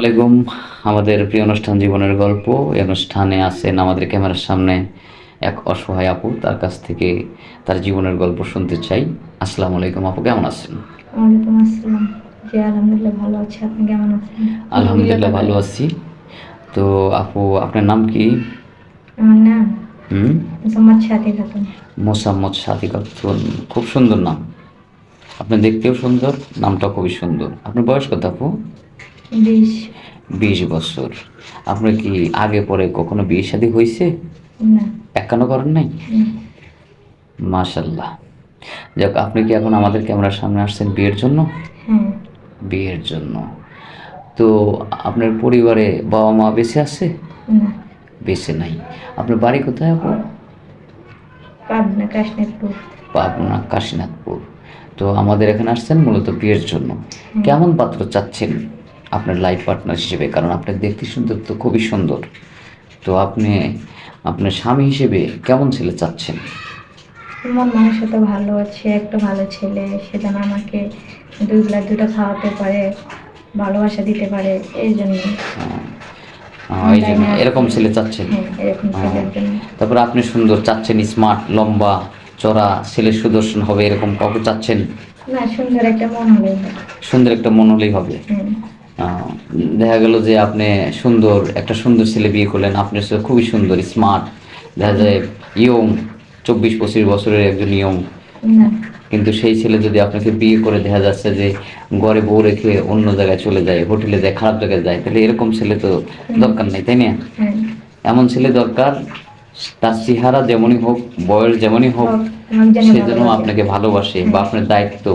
আলাইকুম। আমাদের প্রিয় অনুষ্ঠান জীবনের গল্প। এই অনুষ্ঠানে আছেন আমাদের ক্যামেরার সামনে এক অসহায় আপু। তার কাছ থেকে তার জীবনের গল্প শুনতে চাই। আসসালামু আলাইকুম আপু কেমন আছেন? ওয়ালাইকুম আসসালাম। জি আলহামদুলিল্লাহ ভালো আছি। আপনি কেমন আছেন? আলহামদুলিল্লাহ ভালো আছি। তো আপু আপনার নাম কি? আমার নাম হুম? মোসাম্মদ সাথী খাতুন। মোসাম্মদ সাথী খাতুন। খুব সুন্দর নাম। আপনি দেখতেও সুন্দর নামটা খুবই সুন্দর। আপনার বয়স কত আপু? বিশ। বছর। আপনার কি আগে পরে কখনো বিয়ে শাদী হয়েছে? না। একান্ন করেন নাই? মাশাল্লাহ যাক আপনি কি এখন আমাদের ক্যামেরার সামনে আসছেন বিয়ের জন্য? হ্যাঁ। বিয়ের জন্য। তো আপনার পরিবারে বাবা মা বেঁচে আছে? না। বেঁচে নাই। আপনার বাড়ি কোথায় আপু পাবনা কাশ্মীরপুর পাবনা কাশীনাথপুর। তো আমাদের এখানে আসছেন মূলত বিয়ের জন্য। কেমন পাত্র চাচ্ছেন? আপনার লাইফ পার্টনার হিসেবে কারণ আপনার দেখতে সুন্দর তো খুবই সুন্দর। তো আপনি আপনার স্বামী হিসেবে কেমন ছেলে চাচ্ছেন? আমার মানুষও সাথে ভালো আছে একটা ভালো ছেলে সে যেন আমাকে দুই বেলা দুটো খাওয়াতে পারে ভালোবাসা দিতে পারে এই জন্য। আহ, এই জন্য এরকম ছেলে চাচ্ছেন? হ্যাঁ তারপর আপনি সুন্দর চাচ্ছেন স্মার্ট লম্বা চড়া ছেলে সুদর্শন হবে এরকম কাউকে চাচ্ছেন? না সুন্দর একটা মন হলে হয়। সুন্দর একটা মন হলেই হবে। আহ, দেখা গেল যে আপনি সুন্দর একটা সুন্দর ছেলে বিয়ে করলেন আপনি হচ্ছে খুবই সুন্দর স্মার্ট দেখা যায় ইয়ং চব্বিশ পঁচিশ বছরের একজন ইয়ং। কিন্তু সেই ছেলে যদি আপনাকে বিয়ে করে দেখা যাচ্ছে যে ঘরে বউ রেখে অন্য জায়গায় চলে যায় হোটেলে যায় খারাপ জায়গায় যায় তাহলে এরকম ছেলে তো দরকার নেই তাই না? হ্যাঁ। এমন ছেলে দরকার তার চেহারা যেমনই হোক বয়স যেমনই হোক হোক, সে যেন আপনাকে ভালোবাসে বা আপনার দায়িত্ব।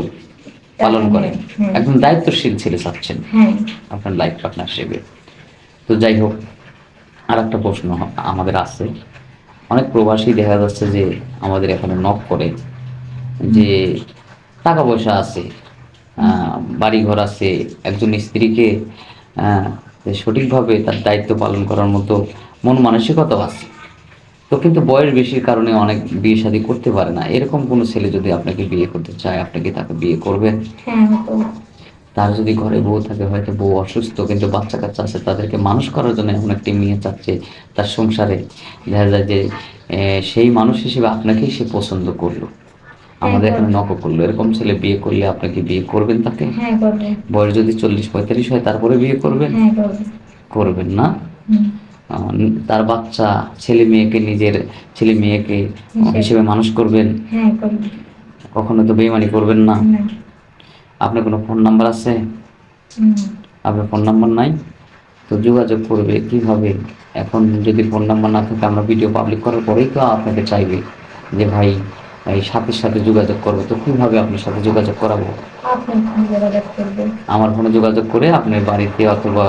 পালন করেন। একদম দায়িত্বশীল ছেলে চাচ্ছেন। আপনার লাইফ পার্টনার হিসেবে। তো যাই হোক আর একটা প্রশ্ন আমাদের আছে। অনেক প্রবাসী দেখা যাচ্ছে যে আমাদের এখানে নক করে যে টাকা পয়সা আছে বাড়িঘর আছে একজন স্ত্রীকে সঠিকভাবে তার দায়িত্ব পালন করার মতো মন মানসিকতাও আছে। তো কিন্তু বয়স বেশির কারণে অনেক বিয়ে শাদী করতে পারে না। এরকম কোনো ছেলে যদি আপনাকে বিয়ে করতে চায় আপনি কি তাকে বিয়ে করবেন হ্যাঁ তার যদি ঘরে বউ থাকে হয়তো বউ অসুস্থ কিন্তু বাচ্চা কাচ্চা আছে তাদেরকে মানুষ করার জন্য এমন একটি মেয়ে চাচ্ছে তার সংসারে। দেখা যায় যে সেই মানুষ হিসেবে আপনাকেই সে পছন্দ করল। আমাদের এখানে নক করল। এরকম ছেলে বিয়ে করলে আপনাকে বিয়ে করবেন তাকে? হ্যাঁ বয়স যদি চল্লিশ পঁয়তাল্লিশ হয় তারপরে বিয়ে করবেন? হ্যাঁ করবেন না? তার বাচ্চা ছেলে মেয়েকে নিজের ছেলে মেয়েকে হিসেবে মানুষ করবেন? হ্যাঁ কখনো তো বেইমানি করবেন না। আপনার কোনো ফোন নাম্বার আছে? আপনার ফোন নাম্বার নাই? তো যোগাযোগ করবে কীভাবে? এখন যদি ফোন নাম্বার না থাকে আমরা ভিডিও পাবলিক করার পরেই তো আপনাকে চাইবে যে ভাই এই সাথে সাথে যোগাযোগ করব। তো কীভাবে আপনার সাথে যোগাযোগ করব। আমার ফোনে যোগাযোগ করে আপনার বাড়িতে অথবা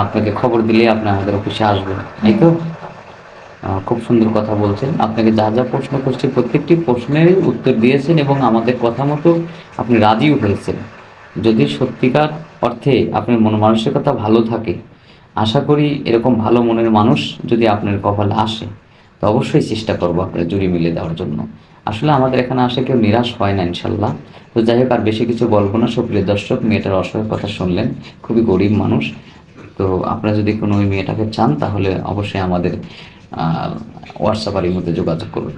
আপনাকে খবর দিলে আপনি আমাদের অফিসে আসবেন এই তো? খুব সুন্দর কথা বলছেন। আপনাকে যা যা প্রশ্ন করছি, প্রত্যেকটি প্রশ্নেরই উত্তর দিয়েছেন এবং আমাদের কথা মতো আপনি রাজিও হয়েছেন। যদি সত্যিকার অর্থে আপনার মন মানসিকতা ভালো থাকে, আশা করি এরকম ভালো মনের মানুষ যদি আপনার কপালে আসে, তো অবশ্যই চেষ্টা করব আপনার জুড়ি মিলে দেওয়ার জন্য। আসলে আমাদের এখানে আসে কেউ নিরাশ হয় না, ইনশাল্লাহ। তো যাই হোক, আর বেশি কিছু বলব না। সুপ্রিয় দর্শক, মেয়েটার অসহায় কথা শুনলেন। খুবই গরিব মানুষ। তো আপনারা যদি কোনো ওই মেয়েটাকে চান, তাহলে অবশ্যই আমাদের হোয়াটসঅ্যাপ আর মধ্যে যোগাযোগ করবেন